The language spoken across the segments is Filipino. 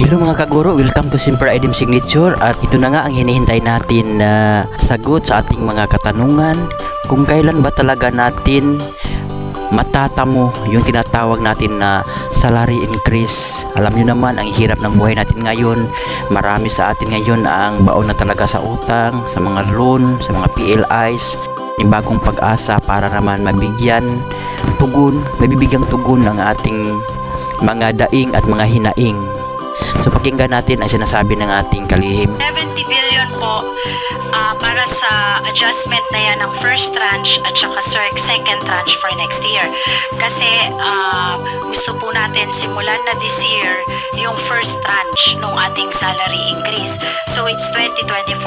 Hello mga kaguro, welcome to Simper Item Signature at ito na nga ang hinihintay natin na sagot sa ating mga katanungan kung kailan ba talaga natin matatamo yung tinatawag natin na salary increase. Alam nyo naman ang hirap ng buhay natin ngayon. Marami sa atin ngayon ang baon na talaga sa utang, sa mga loan, sa mga PLIs, yung bagong pag-asa para naman mabigyan tugon, mabibigyang tugon ng ating mga daing at mga hinaing. So pakinggan natin ang sinasabi ng ating kalihim. 70 billion po ah, para sa adjustment na yan ng first tranche at saka sir, second tranche for next year. Kasi ah, gusto po natin simulan na this year yung first tranche ng ating salary increase. So it's 2024.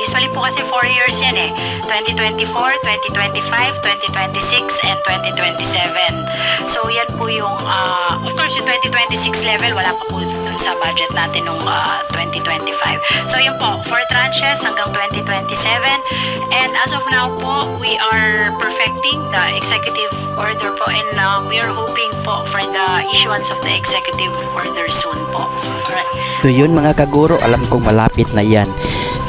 Usually po kasi 4 years yan eh. 2024, 2025, 2026, and 2027. So yan po yung, of course yung 2026 level, wala pa po dun sa budget natin nung ah, 2025. So yun po, 4 tranches hanggang 2027. And as of now po, we are perfecting the executive order po and uh, we are hoping po for the issuance of the executive order soon po. Alright. So yun mga kaguro, alam kong malapit na yan.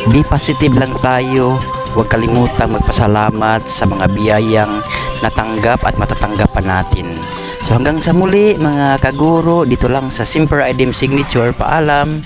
Be positive lang tayo. Huwag kalimutang magpasalamat sa mga biyayang natanggap at matatanggap pa natin. So hanggang sa muli mga kaguro, dito lang sa Simper Item Signature. Paalam!